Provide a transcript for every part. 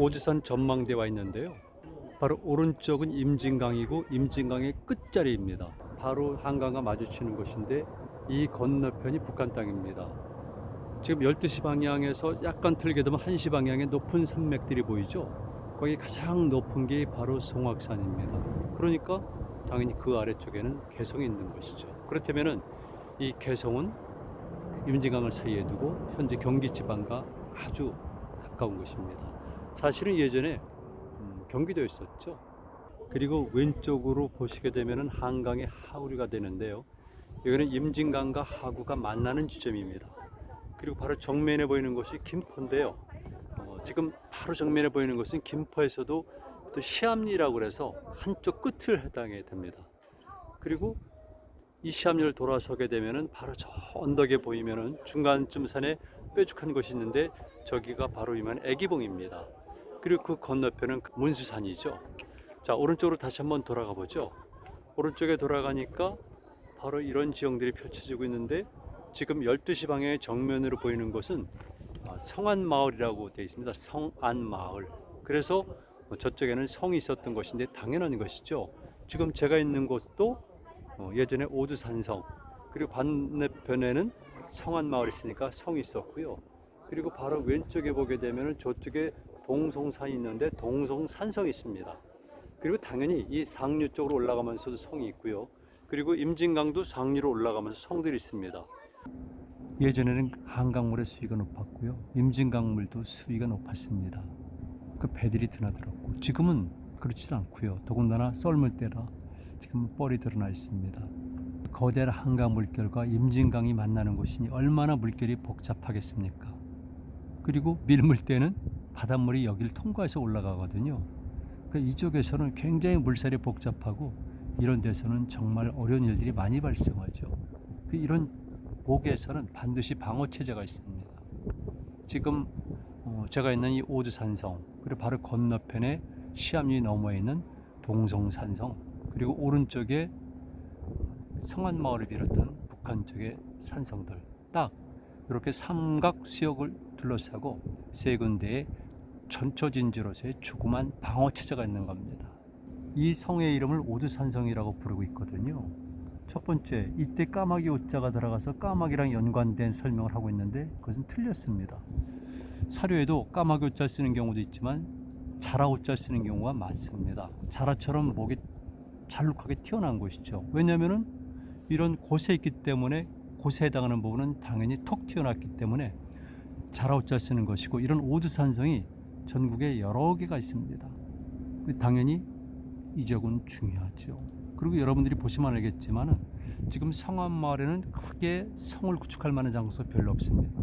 오지산 전망대와 있는데요. 바로 오른쪽은 임진강이고 임진강의 끝자리입니다. 바로 한강과 마주치는 곳인데 이 건너편이 북한 땅입니다. 지금 12시 방향에서 약간 틀게 되면 1시 방향에 높은 산맥들이 보이죠. 거기 가장 높은 게 바로 송악산입니다. 그러니까 당연히 그 아래쪽에는 개성이 있는 것이죠. 그렇다면은 이 개성은 임진강을 사이에 두고 현재 경기 지방과 아주 가까운 것입니다. 사실은 예전에 음, 경기도에 있었죠. 그리고 왼쪽으로 보시게 되면은 한강의 하구리가 되는데요. 여기는 임진강과 하구가 만나는 지점입니다. 그리고 바로 정면에 보이는 것이 김포인데요. 어, 지금 바로 정면에 보이는 것은 김포에서도 또 시암리라고 그래서 한쪽 끝을 해당이 됩니다. 그리고 이 시암리를 돌아서게 되면은 바로 저 언덕에 보이면은 중간쯤 산에 뾰족한 곳이 있는데 저기가 바로 이면 애기봉입니다. 그리고 그 건너편은 문수산이죠. 자 오른쪽으로 다시 한번 돌아가 보죠. 오른쪽에 돌아가니까 바로 이런 지형들이 펼쳐지고 있는데 지금 12시 방향의 정면으로 보이는 곳은 아, 성안마을이라고 되어 있습니다. 성안마을. 그래서 어, 저쪽에는 성이 있었던 것인데 당연한 것이죠. 지금 제가 있는 곳도 어, 예전에 오두산성 그리고 반대편에는 성안마을이 있으니까 성이 있었고요. 그리고 바로 왼쪽에 보게 되면은 저쪽에 동송산이 있는데 동송산성이 있습니다. 그리고 당연히 이 상류 쪽으로 올라가면서도 성이 있고요. 그리고 임진강도 상류로 올라가면서 성들이 있습니다. 예전에는 한강물의 수위가 높았고요. 임진강물도 수위가 높았습니다. 그 배들이 드나들었고 지금은 그렇지도 않고요. 더군다나 썰물 때라 지금 뻘이 드러나 있습니다. 거대한 한강 물결과 임진강이 만나는 곳이니 얼마나 물결이 복잡하겠습니까? 그리고 밀물 때는 바닷물이 여기를 통과해서 올라가거든요. 그 이쪽에서는 굉장히 물살이 복잡하고 이런 데서는 정말 어려운 일들이 많이 발생하죠. 그 이런 목에서는 반드시 방어 체제가 있습니다. 지금 어, 제가 있는 이 오드산성 그리고 바로 건너편에 시암리 너머에 있는 동성 산성 그리고 오른쪽에 성안 마을을 비롯한 북한 쪽의 산성들 딱 이렇게 삼각 수역을 둘러싸고 세 군데의 전초진지로서의 조그만 방어 체제가 있는 겁니다. 이 성의 이름을 오두산성이라고 부르고 있거든요. 첫 번째, 이때 까마귀 오자가 들어가서 까마귀랑 연관된 설명을 하고 있는데 그것은 틀렸습니다. 사료에도 까마귀 오자 쓰는 경우도 있지만 자라 오자 쓰는 경우가 많습니다. 자라처럼 목이 잘룩하게 튀어나온 것이죠. 왜냐하면은 이런 곳에 있기 때문에 곳에 해당하는 부분은 당연히 톡 튀어났기 때문에 자라 오자 쓰는 것이고 이런 오두산성이 전국에 여러 개가 있습니다. 그 당연히 이적은 중요하죠. 그리고 여러분들이 보시면 알겠지만은 지금 성안마을에는 크게 성을 구축할 만한 장소 별로 없습니다.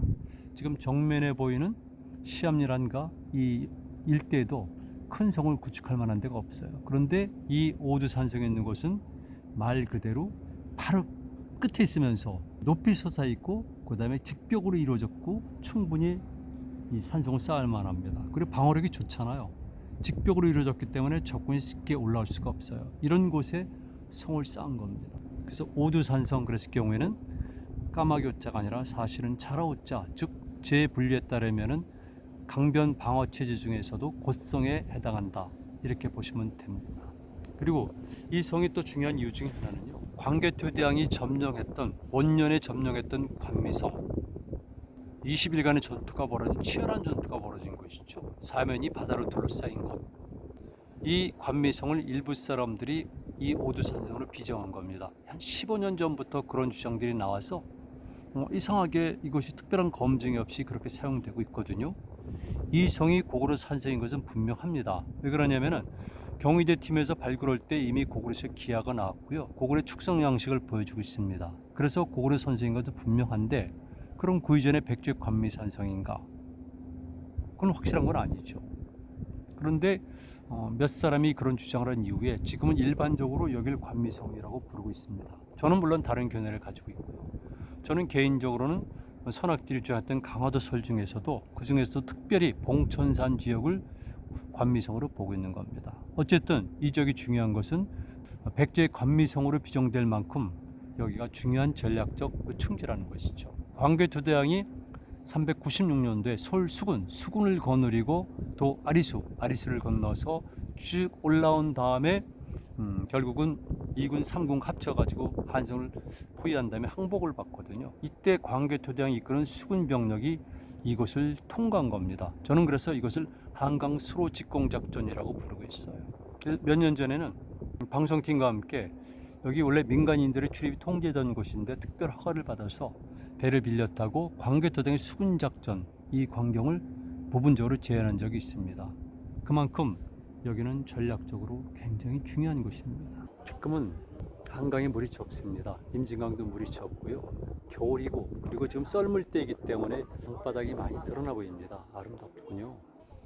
지금 정면에 보이는 시암리란가 이 일대도 큰 성을 구축할 만한 데가 없어요. 그런데 이 오두산성에 있는 곳은 말 그대로 바로 끝에 있으면서 높이 솟아 있고 그다음에 직벽으로 이루어졌고 충분히 이 산성을 쌓을 만합니다. 그리고 방어력이 좋잖아요. 직벽으로 이루어졌기 때문에 적군이 쉽게 올라올 수가 없어요. 이런 곳에 성을 쌓은 겁니다. 그래서 오두산성 그랬을 경우에는 까마귀 오자가 아니라 사실은 자라오자 즉 제 분류에 따르면은 강변 방어 체제 중에서도 곧성에 해당한다 이렇게 보시면 됩니다. 그리고 이 성이 또 중요한 이유 중에 하나는요. 광개토대왕이 점령했던 원년에 점령했던 관미성 20일간의 전투가 벌어진 치열한 전투가 벌어진 것이죠. 사면이 바다로 둘러싸인 곳. 이 관미성을 일부 사람들이 이 오두산성으로 비정한 겁니다. 한 15년 전부터 그런 주장들이 나와서 어, 이상하게 이것이 특별한 검증이 없이 그렇게 사용되고 있거든요. 이 성이 고구려 산성인 것은 분명합니다. 왜 그러냐면은 경희대 팀에서 발굴할 때 이미 고구려식 기하가 나왔고요. 고구려 축성 양식을 보여주고 있습니다. 그래서 고구려 선생인 것은 분명한데 그럼 그 이전에 백제 관미산성인가? 그건 확실한 건 아니죠. 그런데 어, 몇 사람이 그런 주장을 한 이후에 지금은 일반적으로 여길 관미성이라고 부르고 있습니다. 저는 물론 다른 견해를 가지고 있고요. 저는 개인적으로는 선악들이 주장했던 강화도 설 중에서도 그 중에서 특별히 봉천산 지역을 관미성으로 보고 있는 겁니다. 어쨌든 이 지역이 중요한 것은 백제의 관미성으로 비정될 만큼 여기가 중요한 전략적 충지라는 것이죠. 광개토대왕이 396년도에 서울 수군, 수군을 거느리고 또 아리수, 아리수를 건너서 쭉 올라온 다음에 음, 결국은 2군, 3군 합쳐가지고 한성을 포위한 다음에 항복을 받거든요. 이때 광개토대왕이 이끄는 수군 병력이 이곳을 통과한 겁니다. 저는 그래서 이것을 한강 수로 직공 작전이라고 부르고 있어요. 몇 년 전에는 방송팀과 함께 여기 원래 민간인들의 출입이 통제되던 곳인데 특별 허가를 받아서 배를 빌려 타고 광개토대왕의 수군 작전 이 광경을 부분적으로 제안한 적이 있습니다. 그만큼 여기는 전략적으로 굉장히 중요한 곳입니다. 지금은 한강에 물이 적습니다. 임진강도 물이 적고요. 겨울이고 그리고 지금 썰물 때이기 때문에 강바닥이 많이 드러나 보입니다. 아름답군요.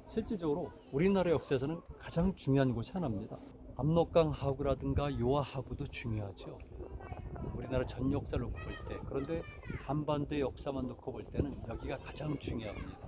실질적으로 우리나라 역사에서는 가장 중요한 곳이 하나입니다. 압록강 하구라든가 요하 하구도 중요하죠. 우리나라 전 역사를 놓고 볼 때. 그런데 한반도의 역사만 놓고 볼 때는 여기가 가장 중요합니다.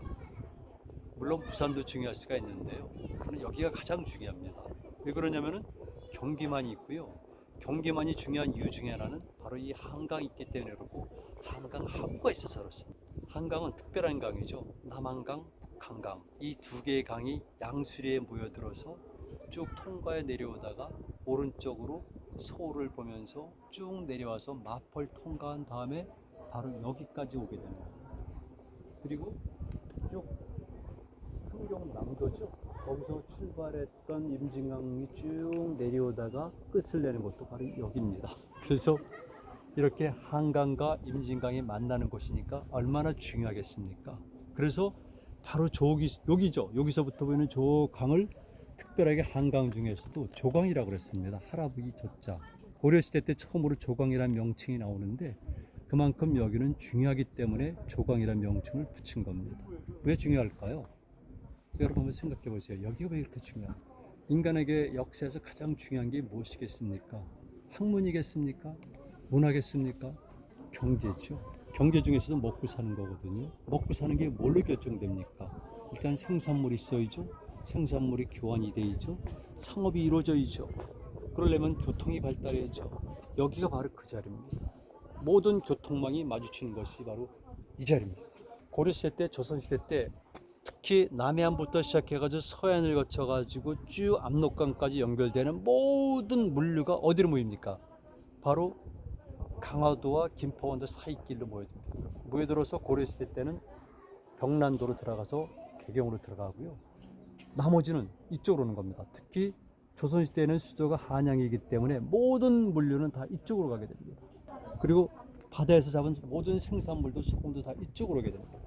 물론 부산도 중요할 수가 있는데요. 저는 여기가 가장 중요합니다. 왜 그러냐면은 경기만이 있고요. 경기만이 중요한 이유 중에 하나는 바로 이 한강이 있기 때문에 그렇고 한강 하구가 있어서 그렇습니다. 한강은 특별한 강이죠. 남한강, 북한강 이 두 개의 강이 양수리에 모여들어서 쭉 통과해 내려오다가 오른쪽으로 서울을 보면서 쭉 내려와서 마포를 통과한 다음에 바로 여기까지 오게 됩니다. 그리고 쭉 흥경남도죠. 거기서 출발했던 임진강이 쭉 내려오다가 끝을 내는 곳도 바로 여기입니다. 그래서 이렇게 한강과 임진강이 만나는 곳이니까 얼마나 중요하겠습니까? 그래서 바로 저기 여기죠. 여기서부터 보이는 저 강을 특별하게 한강 중에서도 조광이라고 그랬습니다. 할아버지 조자. 고려시대 때 처음으로 조광이라는 명칭이 나오는데 그만큼 여기는 중요하기 때문에 조광이라는 명칭을 붙인 겁니다. 왜 중요할까요? 여러분 한번 생각해 보세요. 여기가 왜 이렇게 중요한? 인간에게 역사에서 가장 중요한 게 무엇이겠습니까? 학문이겠습니까? 문화겠습니까? 경제죠. 경제 중에서도 먹고 사는 거거든요. 먹고 사는 게 뭘로 결정됩니까? 일단 생산물이 있어야죠. 생산물이 교환이 되죠. 상업이 이루어져야죠. 그러려면 교통이 발달해야죠. 여기가 바로 그 자리입니다. 모든 교통망이 마주치는 것이 바로 이 자리입니다. 고려시대 때, 조선시대 때 특히 남해안부터 시작해가지고 서해안을 거쳐가지고 쭉 압록강까지 연결되는 모든 물류가 어디로 모입니까? 바로 강화도와 김포원도 사이길로 모여듭니다. 모여들어서 고려시대 때는 경란도로 들어가서 개경으로 들어가고요. 나머지는 이쪽으로 오는 겁니다. 특히 조선시대에는 수도가 한양이기 때문에 모든 물류는 다 이쪽으로 가게 됩니다. 그리고 바다에서 잡은 모든 생산물도 소금도 다 이쪽으로 오게 됩니다.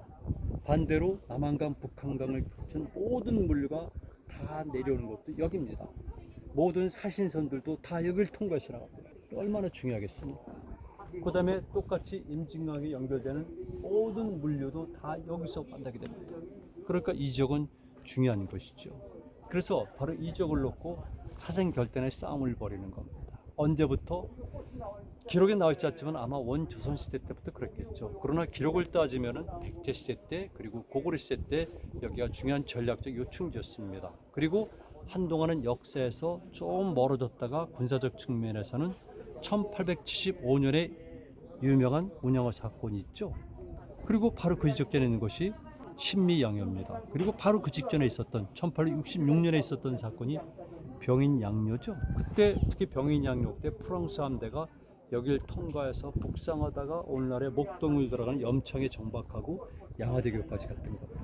반대로 남한강, 북한강을 거친 모든 물류가 다 내려오는 것도 여기입니다. 모든 사신선들도 다 여기를 통과해서 나갑니다. 얼마나 중요하겠습니까? 그 다음에 똑같이 임진강에 연결되는 모든 물류도 다 여기서 만나게 됩니다. 그러니까 이 지역은 중요한 것이죠. 그래서 바로 이 지역을 놓고 사생결단의 싸움을 벌이는 겁니다. 언제부터 기록에 나와 있지 않지만 아마 원조선 시대 때부터 그랬겠죠. 그러나 기록을 따지면은 백제 시대 때 그리고 고구려 시대 때 여기가 중요한 전략적 요충지였습니다. 그리고 한동안은 역사에서 좀 멀어졌다가 군사적 측면에서는 1875년에 유명한 운영어 사건이 있죠. 그리고 바로 그 있는 것이 신미양요입니다. 그리고 바로 그 직전에 있었던 1866년에 있었던 사건이 병인 양요죠. 그때 특히 병인 양요 때 프랑스 함대가 여길 통과해서 북상하다가 오늘날의 목동으로 들어가는 염창에 정박하고 양화대교까지 갔던 겁니다.